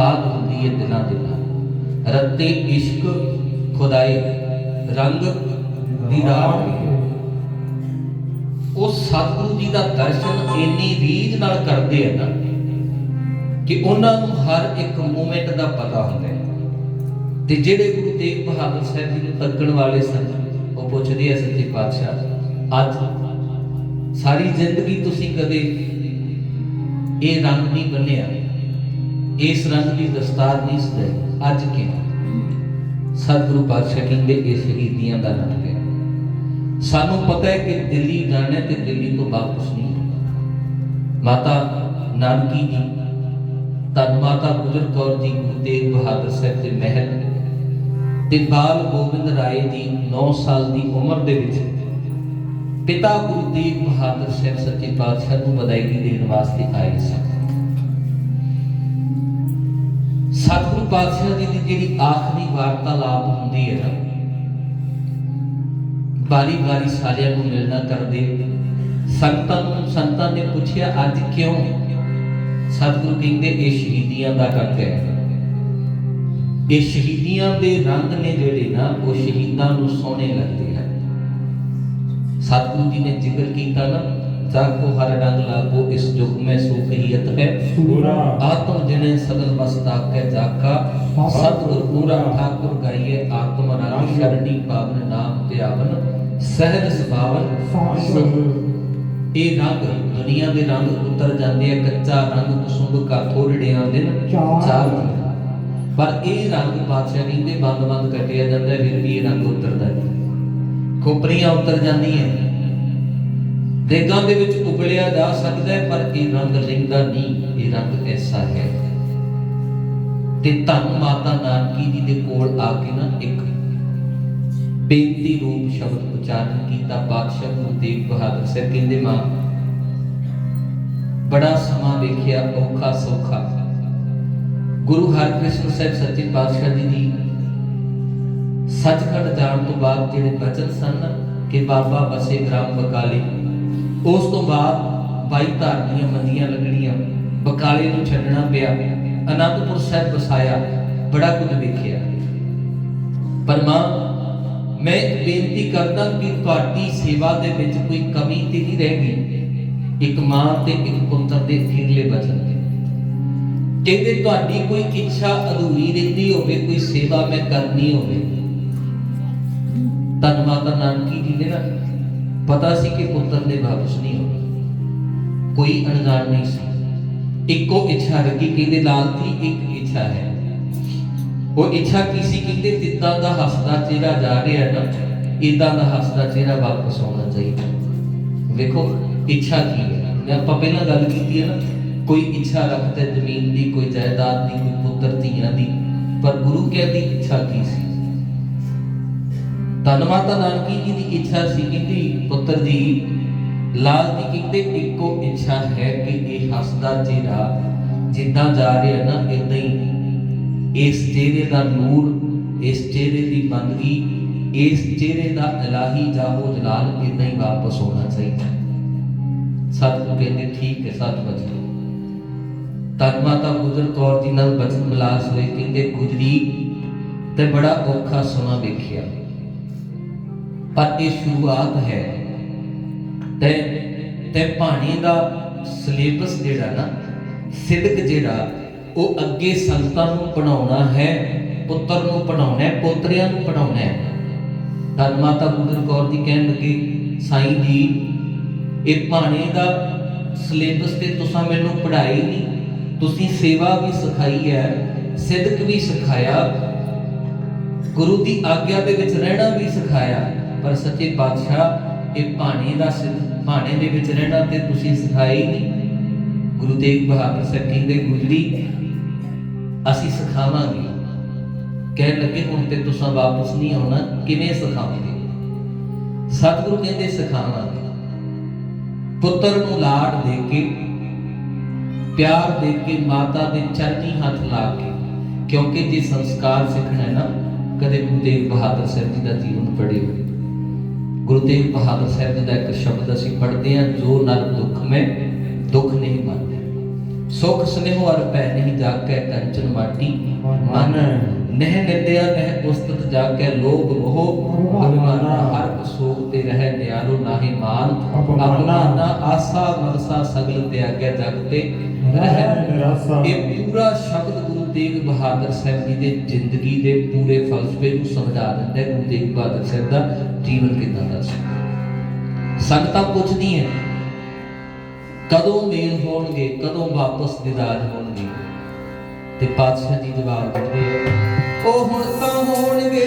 ਖਾਦ ਹੁੰਦੀ ਹੈ ਦਿਲਾਂ ਦੇ ਰੱਤੇ, ਇਸ਼ਕ, ਖੁਦਾਈ, ਰੰਗ ਦੀਦਾਰ ਉਹ ਸਤਿਗੁਰੂ ਜੀ ਦਾ ਦਰਸ਼ਨ ਇੰਨੀ ਰੀਝ ਨਾਲ ਕਰਦੇ ਆ ਨਾ ਕਿ ਉਹਨਾਂ ਨੂੰ ਹਰ ਇੱਕ ਮੂਮੈਂਟ ਦਾ ਪਤਾ ਹੁੰਦਾ ਹੈ। ਤੇ ਜਿਹੜੇ ਗੁਰੂ ਤੇਗ ਬਹਾਦਰ ਸਾਹਿਬ ਜੀ ਨੂੰ ਤੱਕਣ ਵਾਲੇ ਸਨ, ਉਹ ਪੁੱਛਦੇ ਆ ਸੱਚੇ ਪਾਤਸ਼ਾਹ, ਅੱਜ ਸਾਰੀ ਜ਼ਿੰਦਗੀ ਤੁਸੀਂ ਕਦੇ ਇਹ ਰੰਗ ਨਹੀਂ ਬੰਨਿਆ ਇਸ ਰੰਗ ਦੀ ਦਸਤਾਰ ਨਹੀਂ ਸਜਾਈ ਅੱਜ ਕਿਉਂ? ਸਤਿਗੁਰੂ ਪਾਤਸ਼ਾਹ ਕਹਿੰਦੇ, ਇਹ ਸ਼ਹੀਦੀਆਂ ਦਾ ਰੰਗ ਹੈ। ਸਾਨੂੰ ਪਤਾ ਹੈ ਕਿ ਦਿੱਲੀ ਜਾਣਾ ਹੈ ਤੇ ਦਿੱਲੀ ਤੋਂ ਵਾਪਸ ਨਹੀਂ ਮਾਤਾ ਨਾਨਕੀ ਜੀ, ਧੰਨ ਮਾਤਾ ਗੁਜਰ ਕੌਰ ਜੀ, ਗੁਰੂ ਤੇਗ ਬਹਾਦਰ ਸਾਹਿਬ ਦੇ ਮਹਿਲ ਤੇ ਬਾਲ ਗੋਬਿੰਦ ਰਾਏ ਜੀ 9 ਸਾਲ ਦੀ ਉਮਰ ਦੇ ਵਿੱਚ ਪਿਤਾ ਗੁਰੂ ਤੇਗ ਬਹਾਦਰ ਸਾਹਿਬ ਸੱਚੇ ਪਾਤਸ਼ਾਹ ਨੂੰ ਵਧਾਈ ਦੇਣ ਵਾਸਤੇ ਆਏ ਸਨ। ਪਾਤਸ਼ਾਹ ਜੀ ਦੀ ਜਿਹੜੀ ਆਖਰੀ ਵਾਰਤਾਲਾਪ ਹੁੰਦੀ ਹੈ ਨਾ ਬਾਰੀ ਬਾਰੀ ਸਾਰਿਆਂ ਨੂੰ ਮਿਲਣਾ ਕਰਦੇ ਸੰਤਾਂ ਨੂੰ ਸੰਤਾਂ ਨੇ ਪੁੱਛਿਆ, ਅੱਜ ਕਿਉਂ? ਸਤਿਗੁਰੂ ਕਹਿੰਦੇ, ਇਹ ਸ਼ਹੀਦੀਆਂ ਦਾ ਰੰਗ ਹੈ। ਇਹ ਸ਼ਹੀਦੀਆਂ ਦੇ ਰੰਗ ਨੇ ਜਿਹੜੇ ਨਾ, ਉਹ ਸ਼ਹੀਦਾਂ ਨੂੰ ਸੋਹਣੇ ਲੱਗਦੇ ਹਨ। ਸਤਿਗੁਰੂ ਜੀ ਨੇ ਜ਼ਿਕਰ ਕੀਤਾ ਨਾ ਹਰ ਰੰਗ ਲਾਗੋ ਇਸ ਯੁਗ ਮੈਂ ਸੁਖੀਅਤ ਹੈ। ਸੂਰਾ। ਆਤਮ ਜਿਨੇ ਸਗਲ ਮਸਤਾਕ ਹੈ। ਜਾਕਾ ਸਤਿਗੁਰ ਪੂਰਾ ਠਾਕੁਰ ਗਾਈਏ ਆਤਮ ਰੰਗ ਸ਼ਰਣੀ ਪਾਵਨ ਨਾਮ ਧਿਆਵਨ ਸਹਿਜ ਸੁਭਾਵਨ। ਇਹ ਰੰਗ ਦੁਨੀਆ ਦੇ ਰੰਗ ਉਤਰ ਜਾਂਦੇ ਆ ਕੱਚਾ ਰੰਗ ਕੁਸੁੰਭ ਕਾ ਥੋੜੜਿਆਂ ਦਿਨ ਚਾਰ। ਪਰ ਇਹ ਰੰਗ ਬਾਦਸ਼ਾਹ ਕਹਿੰਦੇ ਬੰਦ ਬੰਦ ਕੱਟਿਆ ਜਾਂਦਾ ਫਿਰ ਵੀ ਇਹ ਰੰਗ ਉਤਰਦਾ ਨਹੀਂ ਖੋਪਰੀਆਂ ਉਤਰ ਜਾਂਦੀਆਂ ਦੇਗਾਂ ਦੇ ਵਿੱਚ ਉਗਲਿਆ ਜਾ ਸਕਦਾ ਹੈ, ਪਰ ਇਹ ਰੰਗ ਰਹਿੰਦਾ ਨਹੀਂ, ਇਹ ਰੰਗ ਐਸਾ ਹੈ। ਤੇ ਧੰਨ ਮਾਤਾ ਨਾਨਕੀ ਜੀ ਦੇ ਕੋਲ ਆ ਕੇ ਨਾ ਇੱਕ ਬੇਨਤੀ ਰੂਪ ਸ਼ਬਦ ਉਚਾਰਨ ਕੀਤਾ। ਪਾਤਸ਼ਾਹ ਗੁਰੂ ਬਹਾਦਰ ਸਾਹਿਬ ਕਹਿੰਦੇ, ਮਾਂ, ਬੜਾ ਸਮਾਂ ਵੇਖਿਆ, ਔਖਾ ਸੌਖਾ। ਗੁਰੂ ਹਰਕ੍ਰਿਸ਼ਨ ਸਾਹਿਬ ਸੱਚੇ ਪਾਤਸ਼ਾਹ ਜੀ ਦੀ ਸੱਚਖੰਡ ਜਾਣ ਤੋਂ ਬਾਅਦ ਜਿਹੜੇ ਬਚਨ ਸਨ ਕਿ ਬਾਬਾ ਬਸੇ ਗ੍ਰਾਮ ਬਕਾਲੇ ਉਸ ਤੋਂ ਬਾਅਦ ਬਾਈ ਧਾਰਨੀਆਂ ਮੰਦੀਆਂ ਲੱਗਣੀਆਂ, ਬਕਾਲੇ ਨੂੰ ਛੱਡਣਾ ਪਿਆ। ਅਨੰਦਪੁਰ ਸਾਹਿਬ ਵਸਾਇਆ, ਬੜਾ ਕੁਝ ਵੇਖਿਆ। ਪਰ ਮਾਂ, ਮੈਂ ਬੇਨਤੀ ਕਰਦਾ ਕਿ ਤੁਹਾਡੀ ਸੇਵਾ ਦੇ ਵਿੱਚ ਕੋਈ ਕਮੀ ਤੇ ਨਹੀਂ ਰਹਿ ਗਈ ਇੱਕ ਮਾਂ ਤੇ ਇੱਕ ਪੁੱਤਰ ਦੇ ਅਖੀਰਲੇ ਬਚਨ ਕਹਿੰਦੇ, ਤੁਹਾਡੀ ਕੋਈ ਇੱਛਾ ਅਧੂਰੀ ਰਹਿੰਦੀ ਹੋਵੇ, ਕੋਈ ਸੇਵਾ ਮੈਂ ਕਰਨੀ ਹੋਵੇ। ਧੰਨਵਾਦ ਨਾਨਕੀ ਜੀ ਨੇ ਨਾ ਪਤਾ ਸੀ ਕਿ ਪੁੱਤਰ ਦੇ ਵਾਪਸ ਨਹੀਂ ਹੋਣਾ ਕੋਈ ਅਣਜਾਣ ਨਹੀਂ ਸੀ। ਇੱਕੋ ਇੱਛਾ ਰੱਖੀ ਕਹਿੰਦੇ ਲਾਲ ਦੀ ਇੱਕ ਇੱਛਾ ਹੈ। ਉਹ ਇੱਛਾ ਕੀ ਸੀ? ਕਹਿੰਦੇ ਜਿੱਦਾਂ ਦਾ ਹੱਸਦਾ ਚਿਹਰਾ ਜਾ ਰਿਹਾ ਨਾ ਇਦਾਂ ਦਾ ਹੱਸਦਾ ਚਿਹਰਾ ਵਾਪਸ ਆਉਣਾ ਚਾਹੀਦਾ। ਵੇਖੋ, ਇੱਛਾ ਕੀ ਹੈ? ਮੈਂ ਆਪਾਂ ਪਹਿਲਾਂ ਗੱਲ ਕੀਤੀ ਹੈ ਨਾ, ਕੋਈ ਇੱਛਾ ਰੱਖਦਾ ਜ਼ਮੀਨ ਦੀ, ਕੋਈ ਜਾਇਦਾਦ ਦੀ, ਕੋਈ ਪੁੱਤਰ ਧੀਆਂ ਦੀ, ਪਰ ਗੁਰੂ ਕਹਿੰਦੀ ਇੱਛਾ ਕੀ ਸੀ? ਧੰਨ ਮਾਤਾ ਨਾਨਕੀ ਜੀ ਦੀ ਇੱਛਾ ਸੀ ਕਹਿੰਦੀ ਪੁੱਤਰ ਜੀ, ਲਾਲ ਦੀ ਕਹਿੰਦੇ ਇੱਕੋ ਇੱਛਾ ਹੈ ਕਿ ਇਹ ਹੱਸਦਾ ਚਿਹਰਾ ਜਿੱਦਾਂ ਜਾ ਰਿਹਾ ਨਾ ਇਦਾਂ ਹੀ ਇਸ ਚਿਹਰੇ ਦਾ ਨੂਰ, ਇਸ ਚਿਹਰੇ ਦੀ ਬੰਦਗੀ ਇਸ ਚਿਹਰੇ ਦਾ ਇਲਾਹੀ ਜਾਹੋ ਜਲਾਲ ਇਦਾਂ ਹੀ ਵਾਪਸ ਹੋਣਾ ਚਾਹੀਦਾ। ਸਤਿਗੁਰੂ ਕਹਿੰਦੇ, ਠੀਕ ਹੈ ਸਤ ਵਚਨ ਤਨ ਮਾਤਾ ਗੁਜਰ ਕੌਰ ਜੀ ਨਾਲ ਬਚਨ ਮਿਲਾਸ ਹੋਏ, ਕਹਿੰਦੇ, ਗੁਜਰੀ, ਤੇ ਬੜਾ ਔਖਾ ਸਮਾਂ ਵੇਖਿਆ। ਪਰ ਇਹ ਸ਼ੁਰੂਆਤ ਹੈ। ਤੇ ਤੇ ਪਾਣੀ ਦਾ ਸਿਲੇਬਸ ਜਿਹੜਾ ਨਾ ਸਿੱਧਕ ਜਿਹੜਾ, ਉਹ ਅੱਗੇ ਸੰਤਾਂ ਨੂੰ ਪੜਾਉਣਾ ਹੈ, ਪੁੱਤਰ ਨੂੰ ਪੜਾਉਣਾ ਹੈ, ਪੋਤਰਿਆਂ ਨੂੰ ਪੜਾਉਣਾ ਹੈ। ਧੰਨ ਮਾਤਾ ਗੁਜਰ ਕੌਰ ਜੀ ਕਹਿਣ ਲੱਗੇ, ਸਾਈਂ ਜੀ, ਇਹ ਪਾਣੀ ਦਾ ਸਿਲੇਬਸ ਤੇ ਤੁਸੀਂ ਮੈਨੂੰ ਪੜਾਈ ਨਹੀਂ, ਤੁਸੀਂ ਸੇਵਾ ਵੀ ਸਿਖਾਈ ਹੈ ਸਿੱਧਕ ਵੀ ਸਿਖਾਇਆ, ਗੁਰੂ ਦੀ ਆਗਿਆ ਦੇ ਵਿੱਚ ਰਹਿਣਾ ਵੀ ਸਿਖਾਇਆ ਪਰ ਸੱਚੇ ਪਾਤਸ਼ਾਹ, ਇਹ ਭਾਣੇ ਦਾ ਸਿੱਧ ਭਾਣੇ ਦੇ ਵਿੱਚ ਰਹਿਣਾ ਤੇ ਤੁਸੀਂ ਸਿਖਾਇਆ ਨਹੀਂ। ਗੁਰੂ ਤੇਗ ਬਹਾਦਰ ਸਾਹਿਬ ਕਹਿੰਦੇ, ਗੁਜਰੀ, ਅਸੀਂ ਸਿਖਾਵਾਂਗੇ। ਕਹਿਣ ਲੱਗੇ, ਹੁਣ ਤੇ ਤੁਸੀਂ ਵਾਪਸ ਨਹੀਂ ਆਉਣਾ, ਕਿਵੇਂ ਸਿਖਾਵਾਂਗੇ? ਸਤਿਗੁਰੂ ਕਹਿੰਦੇ, ਸਿਖਾਵਾਂਗੇ। ਪੁੱਤਰ ਨੂੰ ਲਾੜ ਦੇ ਕੇ, ਪਿਆਰ ਦੇ ਕੇ, ਮਾਤਾ ਦੇ ਚਰਨੀ ਹੱਥ ਲਾ ਕੇ, ਕਿਉਂਕਿ ਜੇ ਸੰਸਕਾਰ ਸਿੱਖਣਾ ਹੈ ਨਾ, ਕਦੇ ਗੁਰੂ ਤੇਗ ਬਹਾਦਰ ਸਾਹਿਬ ਜੀ ਦਾ ਜੀਵਨ ਪੜ੍ਹਿਓ ਗੁਰੂ ਤੇਗ ਬਹਾਦਰ ਸਾਹਿਬ ਜੀ ਦਾ ਇੱਕ ਸ਼ਬਦ ਅਸੀਂ ਪੜ੍ਹਦੇ ਹਾਂ ਜੋ ਨਰ ਦੁੱਖ ਮੈਂ ਦੁੱਖ ਨਹੀਂ ਮੰਨਦੇ ਸੁਖ ਸਨੇਹ ਅਰ ਪੈ ਨਹੀਂ ਜਾਕੈ ਕੰਚਨ ਮਾਟੀ ਮਨ ਨਹਿ ਨਿੰਦਿਆ ਨਹਿ ਉਸਤਤ ਜਾਕੈ ਲੋਭ ਮੋਹ ਅਭਿਮਾਨਾ ਹਰ ਸੋਗ ਤੇ ਰਹਿ ਨਿਆਰੋ ਨਾਹੀ ਮਾਨ ਅਪਮਾਨਾ। ਅਪਮਾਨਾ ਆਸਾ ਮਨਸਾ ਸਗਲ ਤਿਆਗੈ ਜਗ ਤੇ ਰਹਿ ਨਿਰਾਸਾ। ਇਹ ਪੂਰਾ ਸ਼ਬਦ ਗੁਰੂ ਤੇਗ ਬਹਾਦਰ ਸਾਹਿਬ ਜੀ ਦੇ ਜ਼ਿੰਦਗੀ ਦੇ ਪੂਰੇ ਫਲਸਫੇ ਨੂੰ ਸਮਝਾ ਦਿੰਦਾ ਹੈ ਤੇਗ ਬਹਾਦਰ ਸਾਹਿਬ ਦਾ ਜੀਵਨ ਕਿਦਾਂ ਦਾ ਸੀ। ਸੰਗਤਾਂ ਪੁੱਛਦੀ ਹੈ, ਕਦੋਂ ਮੇਲ ਹੋਣਗੇ, ਕਦੋਂ ਵਾਪਸ ਦਿਦਾਰ ਹੋਣਗੇ? ਤੇ ਪਾਤਸ਼ਾਹ ਜੀ ਜਵਾਬ ਦਿੰਦੇ ਉਹ ਹੁਣ ਤਾਂ ਹੋਣਗੇ